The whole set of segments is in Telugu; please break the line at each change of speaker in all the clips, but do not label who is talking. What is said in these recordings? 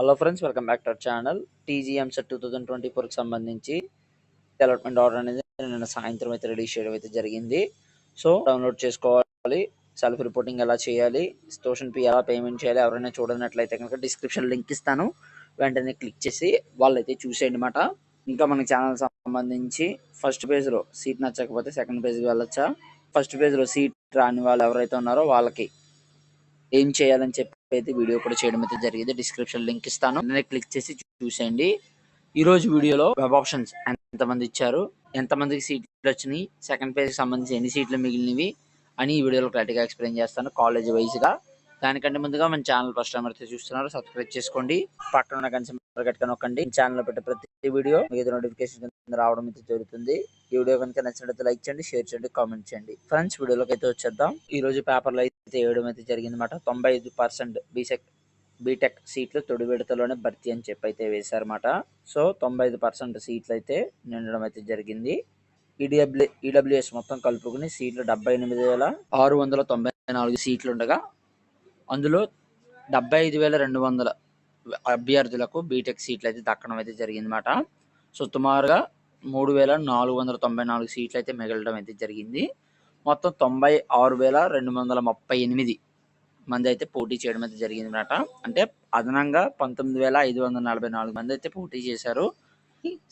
Hello friends welcome back to our channel TGM set two thousand twenty ఫోర్కి సంబంధించి డెవలప్మెంట్ ఆర్డర్ అనేది నిన్న సాయంత్రం అయితే రిలీజ్ చేయడం అయితే జరిగింది. సో డౌన్లోడ్ చేసుకోవాలి. సెల్ఫ్ రిపోర్టింగ్ ఎలా చేయాలి? స్టోషన్ ఫీ ఎలా పేమెంట్ చేయాలి? ఎవరైనా చూడనట్లయితే కనుక డిస్క్రిప్షన్ లింక్ ఇస్తాను. వెంటనే క్లిక్ చేసి వాళ్ళైతే చూసేయండి అనమాట ఇంకా మన ఛానల్ సంబంధించి ఫస్ట్ పేజ్లో సీట్ నచ్చకపోతే సెకండ్ పేజ్కి వెళ్ళొచ్చా? ఫస్ట్ పేజ్లో సీట్ రాని వాళ్ళు ఎవరైతే ఉన్నారో వాళ్ళకి ఏం చేయాలని చెప్పి అయితే వీడియో కూడా చేయడం అయితే జరిగింది. డిస్క్రిప్షన్ లింక్ ఇస్తాను. క్లిక్ చేసి చూసేయండి. ఈ రోజు వీడియోలో వెబ్ ఆప్షన్స్ ఎంతమంది ఇచ్చారు ఎంతమందికి సీట్లు వచ్చినాయి సెకండ్ పేజ్ సంబంధించి ఎన్ని సీట్లు మిగిలినవి అని ఈ వీడియోలో క్లారిటీగా ఎక్స్ప్లెయిన్ చేస్తాను కాలేజ్ వైజ్గా దానికంటే ముందుగా మన ఛానల్ ఫస్ట్ టైం అయితే చూస్తున్నారు సబ్స్క్రైబ్ చేసుకోండి. పక్కన ఉన్న కనీసం గట్టిగా నొక్కండి. ఛానల్ పెట్టే ప్రతి ఈ వీడియో మీకు నోటిఫికేషన్ కింద రావడం అయితే జరుగుతుంది. ఈ వీడియో కనుక నచ్చినట్లయితే లైక్ చేయండి షేర్ చేయండి కామెంట్ చేయండి. ఫ్రెండ్స్ వీడియోలోకి అయితే వచ్చేద్దాం. ఈ రోజు పేపర్లో అయితే వేయడం అయితే జరిగింది అనమాట తొంభై ఐదు పర్సెంట్ బీసెక్ బీటెక్ సీట్లు తొడి విడతలోనే భర్తీ అని చెప్పి అయితే వేశారన్నమాట. సో తొంభై ఐదు పర్సెంట్ సీట్లు అయితే నిండడం అయితే జరిగింది. ఈడబ్ల్యూ ఈడబ్ల్యూఎస్ మొత్తం కలుపుకుని సీట్లు డెబ్బై ఎనిమిది వేల ఆరు వందల తొంభై నాలుగు సీట్లు ఉండగా అందులో డెబ్బై ఐదు వేల రెండు వందల అభ్యర్థులకు బీటెక్ సీట్లు అయితే దక్కడం అయితే జరిగిందన్నమాట. సో సుమారుగా మూడు వేల నాలుగు వందల తొంభై నాలుగు సీట్లు అయితే మిగలడం అయితే జరిగింది. మొత్తం తొంభై ఆరు వేల రెండు వందల ముప్పై ఎనిమిది మంది అయితే పోటీ చేయడం అయితే జరిగింది అనమాట అంటే అదనంగా పంతొమ్మిది వేల ఐదు వందల నలభై నాలుగు మంది అయితే పోటీ చేశారు.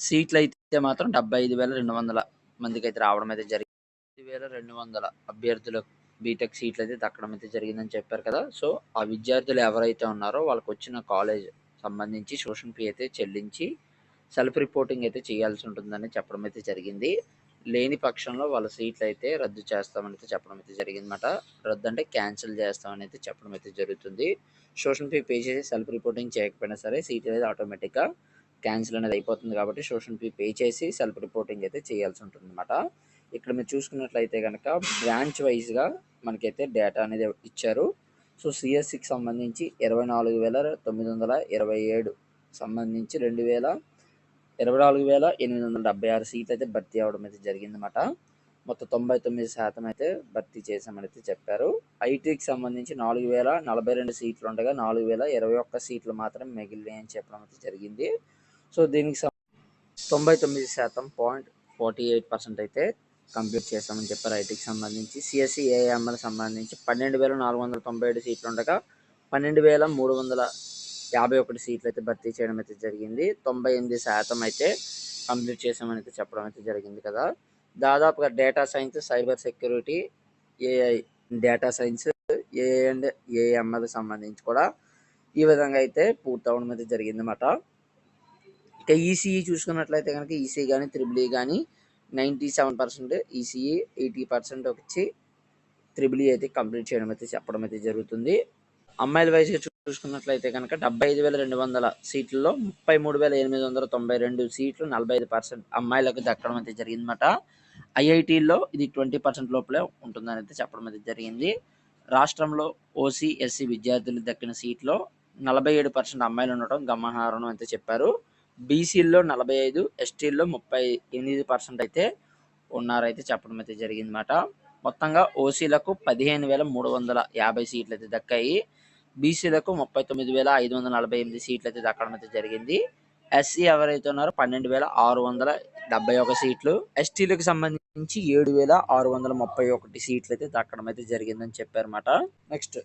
సీట్లు అయితే మాత్రం డెబ్బై ఐదు వేల రెండు వందల మందికి అయితే రావడం అయితే జరిగింది వేల రెండు వందల అభ్యర్థులకు బీటెక్ సీట్లు అయితే దక్కడం అయితే జరిగిందని చెప్పారు కదా. సో ఆ విద్యార్థులు ఎవరైతే ఉన్నారో వాళ్ళకి వచ్చిన కాలేజ్ సంబంధించి ట్యూషన్ ఫీ అయితే చెల్లించి సెల్ఫ్ రిపోర్టింగ్ అయితే చేయాల్సి ఉంటుందని చెప్పడం అయితే జరిగింది. లేని పక్షంలో వాళ్ళ సీట్లు అయితే రద్దు చేస్తామని అయితే చెప్పడం అయితే జరిగిందన్నమాట. రద్దు అంటే క్యాన్సిల్ చేస్తామని అయితే చెప్పడం అయితే జరుగుతుంది. ట్యూషన్ ఫీ పే చేసి సెల్ఫ్ రిపోర్టింగ్ చేయకపోయినా సరే సీట్ అనేది ఆటోమేటిక్గా క్యాన్సిల్ అనేది అయిపోతుంది కాబట్టి ట్యూషన్ ఫీ పే చేసి సెల్ఫ్ రిపోర్టింగ్ అయితే చేయాల్సి ఉంటుంది అనమాట ఇక్కడ మీరు చూసుకున్నట్లయితే కనుక బ్రాంచ్ వైజ్గా మనకైతే డేటా అనేది ఇచ్చారు. సో సిఎస్సికి సంబంధించి ఇరవై నాలుగు వేల తొమ్మిది వందల ఇరవై ఏడు సంబంధించి రెండు వేల ఇరవై నాలుగు వేల ఎనిమిది వందల డెబ్బై ఆరు సీట్లు అయితే భర్తీ అవ్వడం అయితే జరిగిందన్నమాట. మొత్తం తొంభై తొమ్మిది శాతం అయితే భర్తీ చేశామని అయితే చెప్పారు ఐటీకి సంబంధించి నాలుగు వేల నలభై రెండు సీట్లు ఉండగా నాలుగు వేల ఇరవై ఒక్క సీట్లు మాత్రం మిగిలినాయి అని చెప్పడం అయితే జరిగింది. సో దీనికి తొంభై తొమ్మిది శాతం పాయింట్ ఫార్టీ ఎయిట్ పర్సెంట్ అయితే కంప్లీట్ చేస్తామని చెప్పారు ఐటీకి సంబంధించి. సిఎస్సి ఏఎంఎల్ సంబంధించి పన్నెండు వేల నాలుగు వందల తొంభై ఏడు సీట్లు ఉండగా పన్నెండు వేల మూడు వందల యాభై ఒకటి సీట్లు అయితే భర్తీ చేయడం అయితే జరిగింది. తొంభై ఎనిమిది శాతం అయితే కంప్లీట్ చేసామని అయితే చెప్పడం అయితే జరిగింది కదా. దాదాపుగా data science cyber security AI data science AI and AML సంబంధించి కూడా ఈ విధంగా అయితే పూర్తవడం అయితే జరిగిందన్నమాట. ఇక ఈసీఈ చూసుకున్నట్లయితే కనుక ఈసీ కానీ త్రిబుల్ ఈ కానీ ninety seven percent ECE eighty percent వచ్చి త్రిబుల్ అయితే కంప్లీట్ చేయడం అయితే చెప్పడం అయితే జరుగుతుంది. అమ్మాయిల వయసుగా చూసుకున్నట్లయితే కనుక డెబ్బై ఐదు వేల రెండు వందల సీట్లలో ముప్పై మూడు వేల ఎనిమిది వందల తొంభై రెండు సీట్లు నలభై ఐదు పర్సెంట్ అమ్మాయిలకు దక్కడం అయితే జరిగిందన్నమాట. ఐఐటీలో ఇది ట్వంటీ పర్సెంట్ లోపలే ఉంటుందని అయితే చెప్పడం అయితే జరిగింది. రాష్ట్రంలో ఓసీ ఎస్సీ విద్యార్థులు దక్కిన సీట్లో నలభై ఏడు పర్సెంట్ అమ్మాయిలు ఉండటం గమనార్హం అయితే చెప్పారు. బీసీల్లో నలభై ఐదు ఎస్టీల్లో ముప్పై ఎనిమిది పర్సెంట్ అయితే ఉన్నారైతే చెప్పడం అయితే జరిగిందన్నమాట. మొత్తంగా ఓసీలకు పదిహేను వేల మూడు వందల యాభై సీట్లు అయితే దక్కాయి. బీసీలకు ముప్పై తొమ్మిది వేల ఐదు వందల నలభై ఎనిమిది సీట్లు అయితే దక్కడం అయితే జరిగింది. ఎస్సీ ఎవరైతే ఉన్నారో పన్నెండు వేల ఆరు వందల డెబ్బై ఒక సీట్లు ఎస్టీలకు సంబంధించి ఏడు వేల ఆరు వందల ముప్పై ఒకటి సీట్లు అయితే దక్కడం అయితే జరిగిందని చెప్పారన్నమాట. నెక్స్ట్